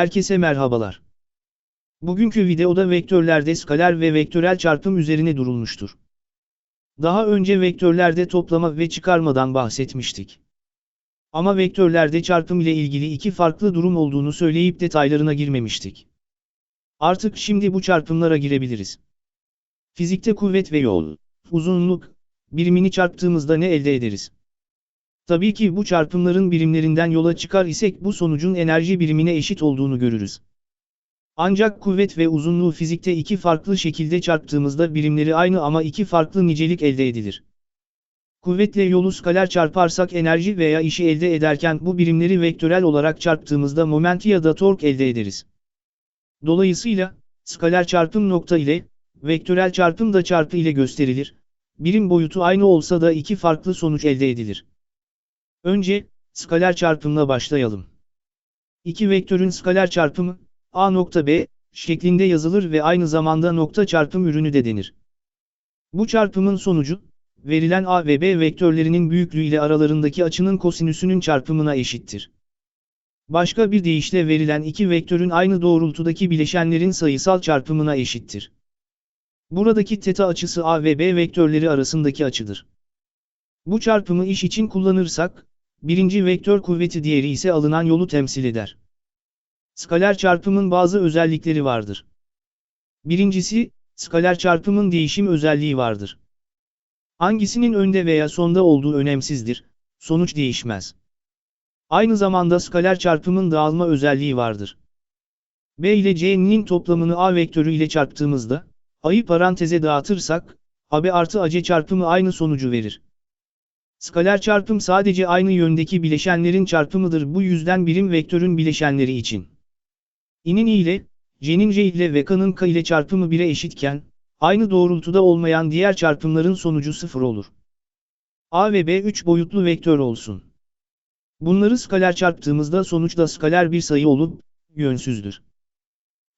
Herkese merhabalar. Bugünkü videoda vektörlerde skaler ve vektörel çarpım üzerine durulmuştur. Daha önce vektörlerde toplama ve çıkarmadan bahsetmiştik. Ama vektörlerde çarpım ile ilgili iki farklı durum olduğunu söyleyip detaylarına girmemiştik. Artık şimdi bu çarpımlara girebiliriz. Fizikte kuvvet ve yol, uzunluk, birimini çarptığımızda ne elde ederiz? Tabii ki bu çarpımların birimlerinden yola çıkar isek bu sonucun enerji birimine eşit olduğunu görürüz. Ancak kuvvet ve uzunluğu fizikte iki farklı şekilde çarptığımızda birimleri aynı ama iki farklı nicelik elde edilir. Kuvvetle yolu skaler çarparsak enerji veya işi elde ederken bu birimleri vektörel olarak çarptığımızda moment ya da tork elde ederiz. Dolayısıyla, skaler çarpım nokta ile, vektörel çarpım da çarpı ile gösterilir. Birim boyutu aynı olsa da iki farklı sonuç elde edilir. Önce, skaler çarpımla başlayalım. İki vektörün skaler çarpımı, A nokta B, şeklinde yazılır ve aynı zamanda nokta çarpım ürünü de denir. Bu çarpımın sonucu, verilen A ve B vektörlerinin büyüklüğü ile aralarındaki açının kosinüsünün çarpımına eşittir. Başka bir deyişle verilen iki vektörün aynı doğrultudaki bileşenlerin sayısal çarpımına eşittir. Buradaki teta açısı A ve B vektörleri arasındaki açıdır. Bu çarpımı iş için kullanırsak, birinci vektör kuvveti diğeri ise alınan yolu temsil eder. Skaler çarpımın bazı özellikleri vardır. Birincisi, skaler çarpımın değişim özelliği vardır. Hangisinin önde veya sonda olduğu önemsizdir, sonuç değişmez. Aynı zamanda skaler çarpımın dağılma özelliği vardır. B ile C'nin toplamını A vektörü ile çarptığımızda, A'yı paranteze dağıtırsak, AB artı AC çarpımı aynı sonucu verir. Skaler çarpım sadece aynı yöndeki bileşenlerin çarpımıdır bu yüzden birim vektörün bileşenleri için. İ'nin I ile, C'nin C ile ve K'nın K ile çarpımı 1'e eşitken, aynı doğrultuda olmayan diğer çarpımların sonucu 0 olur. A ve B 3 boyutlu vektör olsun. Bunları skaler çarptığımızda sonuçta skaler bir sayı olup, yönsüzdür.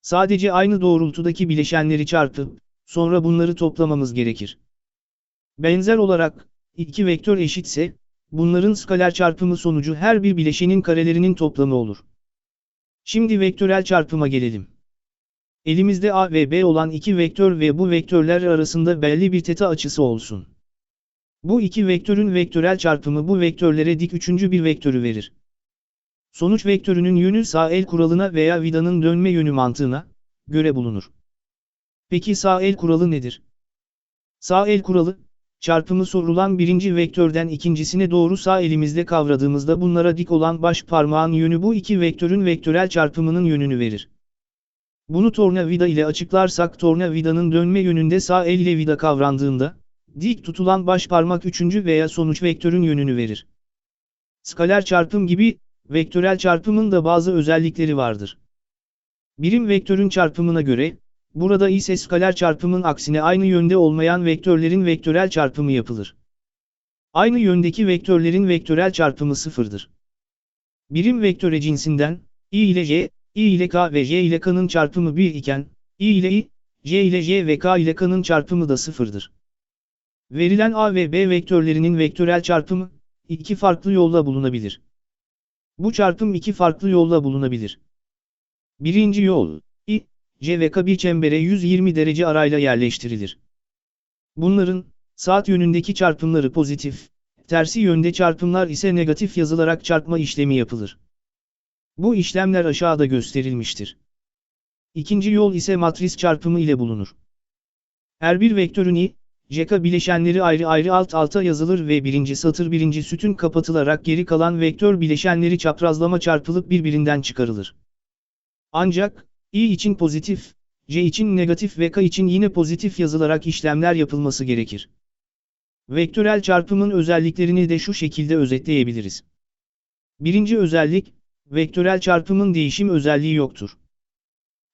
Sadece aynı doğrultudaki bileşenleri çarpıp, sonra bunları toplamamız gerekir. Benzer olarak, iki vektör eşitse, bunların skaler çarpımı sonucu her bir bileşenin karelerinin toplamı olur. Şimdi vektörel çarpıma gelelim. Elimizde A ve B olan iki vektör ve bu vektörler arasında belli bir teta açısı olsun. Bu iki vektörün vektörel çarpımı bu vektörlere dik üçüncü bir vektörü verir. Sonuç vektörünün yönü sağ el kuralına veya vidanın dönme yönü mantığına göre bulunur. Peki sağ el kuralı nedir? Sağ el kuralı, çarpımı sorulan birinci vektörden ikincisine doğru sağ elimizde kavradığımızda bunlara dik olan baş parmağın yönü bu iki vektörün vektörel çarpımının yönünü verir. Bunu tornavida ile açıklarsak tornavidanın dönme yönünde sağ el ile vida kavrandığında, dik tutulan baş parmak üçüncü veya sonuç vektörün yönünü verir. Skaler çarpım gibi, vektörel çarpımın da bazı özellikleri vardır. Birim vektörün çarpımına göre, burada ise skaler çarpımın aksine aynı yönde olmayan vektörlerin vektörel çarpımı yapılır. Aynı yöndeki vektörlerin vektörel çarpımı sıfırdır. Birim vektöre cinsinden, i ile j, i ile k ve j ile k'nın çarpımı 1 iken, i ile i, j ile j ve k ile k'nın çarpımı da sıfırdır. Verilen a ve b vektörlerinin vektörel çarpımı, iki farklı yolla bulunabilir. Bu çarpım iki farklı yolla bulunabilir. Birinci yol, c ve k bir çembere 120 derece arayla yerleştirilir. Bunların, saat yönündeki çarpımları pozitif, tersi yönde çarpımlar ise negatif yazılarak çarpma işlemi yapılır. Bu işlemler aşağıda gösterilmiştir. İkinci yol ise matris çarpımı ile bulunur. Her bir vektörün i, Jeka bileşenleri ayrı ayrı alt alta yazılır ve birinci satır birinci sütun kapatılarak geri kalan vektör bileşenleri çaprazlama çarpılıp birbirinden çıkarılır. Ancak, i için pozitif, c için negatif ve k için yine pozitif yazılarak işlemler yapılması gerekir. Vektörel çarpımın özelliklerini de şu şekilde özetleyebiliriz. Birinci özellik, vektörel çarpımın değişim özelliği yoktur.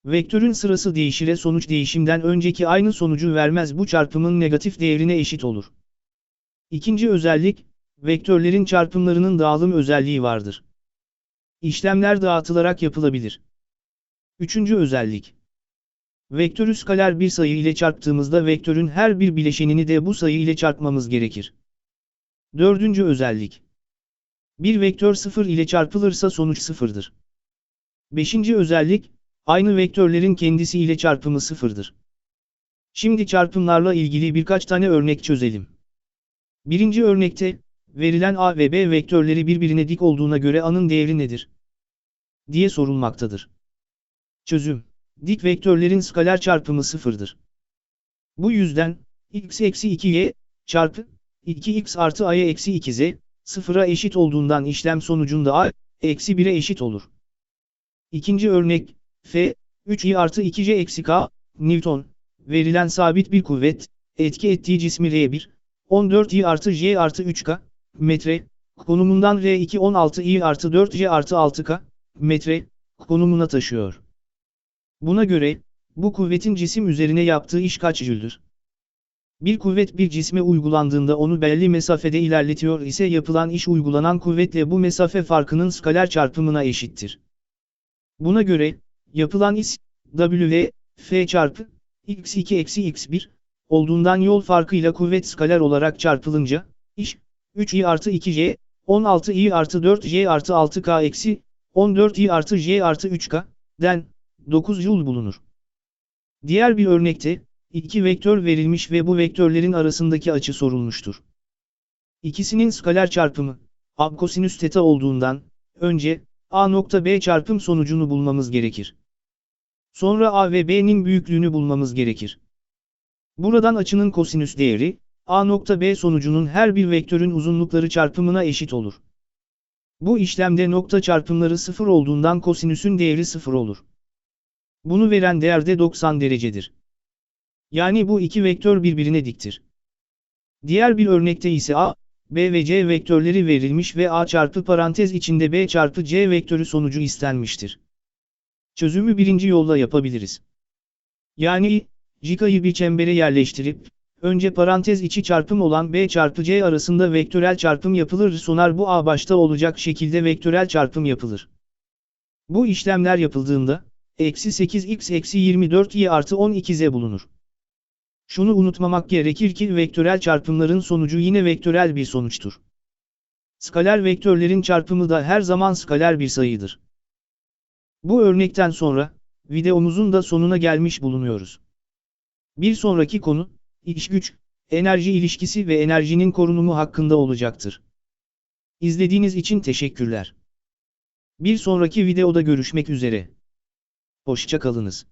Vektörün sırası değişire sonuç değişimden önceki aynı sonucu vermez bu çarpımın negatif değerine eşit olur. İkinci özellik, vektörlerin çarpımlarının dağılım özelliği vardır. İşlemler dağıtılarak yapılabilir. Üçüncü özellik. Vektörü skaler bir sayı ile çarptığımızda vektörün her bir bileşenini de bu sayı ile çarpmamız gerekir. Dördüncü özellik. Bir vektör sıfır ile çarpılırsa sonuç sıfırdır. Beşinci özellik, aynı vektörlerin kendisi ile çarpımı sıfırdır. Şimdi çarpımlarla ilgili birkaç tane örnek çözelim. Birinci örnekte, verilen A ve B vektörleri birbirine dik olduğuna göre A'nın değeri nedir? diye sorulmaktadır. Çözüm. Dik vektörlerin skaler çarpımı sıfırdır. Bu yüzden, x eksi 2y çarpı 2x artı a'ya eksi 2z, sıfıra eşit olduğundan işlem sonucunda a, eksi 1'e eşit olur. İkinci örnek, f, 3i artı 2c eksi k, Newton, verilen sabit bir kuvvet, etki ettiği cismi R1, 14i artı j artı 3k, metre, konumundan R2 16i artı 4j artı 6k, metre, konumuna taşıyor. Buna göre, bu kuvvetin cisim üzerine yaptığı iş kaç jüldür? Bir kuvvet bir cisme uygulandığında onu belli mesafede ilerletiyor ise yapılan iş uygulanan kuvvetle bu mesafe farkının skaler çarpımına eşittir. Buna göre, yapılan iş, W, F çarpı, x2 eksi x1, olduğundan yol farkıyla kuvvet skaler olarak çarpılınca, iş, 3i artı 2j, 16i artı 4j artı 6k eksi, 14i artı j artı 3k, den, 9 joule bulunur. Diğer bir örnekte, iki vektör verilmiş ve bu vektörlerin arasındaki açı sorulmuştur. İkisinin skaler çarpımı, a kosinüs teta olduğundan, önce, a nokta b çarpım sonucunu bulmamız gerekir. Sonra a ve b'nin büyüklüğünü bulmamız gerekir. Buradan açının kosinüs değeri, a nokta b sonucunun her bir vektörün uzunlukları çarpımına eşit olur. Bu işlemde nokta çarpımları sıfır olduğundan kosinüsün değeri sıfır olur. Bunu veren değer de 90 derecedir. Yani bu iki vektör birbirine diktir. Diğer bir örnekte ise a, b ve c vektörleri verilmiş ve a çarpı parantez içinde b çarpı c vektörü sonucu istenmiştir. Çözümü birinci yolla yapabiliriz. Yani, Jika'yı bir çembere yerleştirip, önce parantez içi çarpım olan b çarpı c arasında vektörel çarpım yapılır sonar bu a başta olacak şekilde vektörel çarpım yapılır. Bu işlemler yapıldığında, eksi 8x eksi 24y artı 12z bulunur. Şunu unutmamak gerekir ki vektörel çarpımların sonucu yine vektörel bir sonuçtur. Skaler vektörlerin çarpımı da her zaman skaler bir sayıdır. Bu örnekten sonra, videomuzun da sonuna gelmiş bulunuyoruz. Bir sonraki konu, iş güç, enerji ilişkisi ve enerjinin korunumu hakkında olacaktır. İzlediğiniz için teşekkürler. Bir sonraki videoda görüşmek üzere. Hoşçakalınız.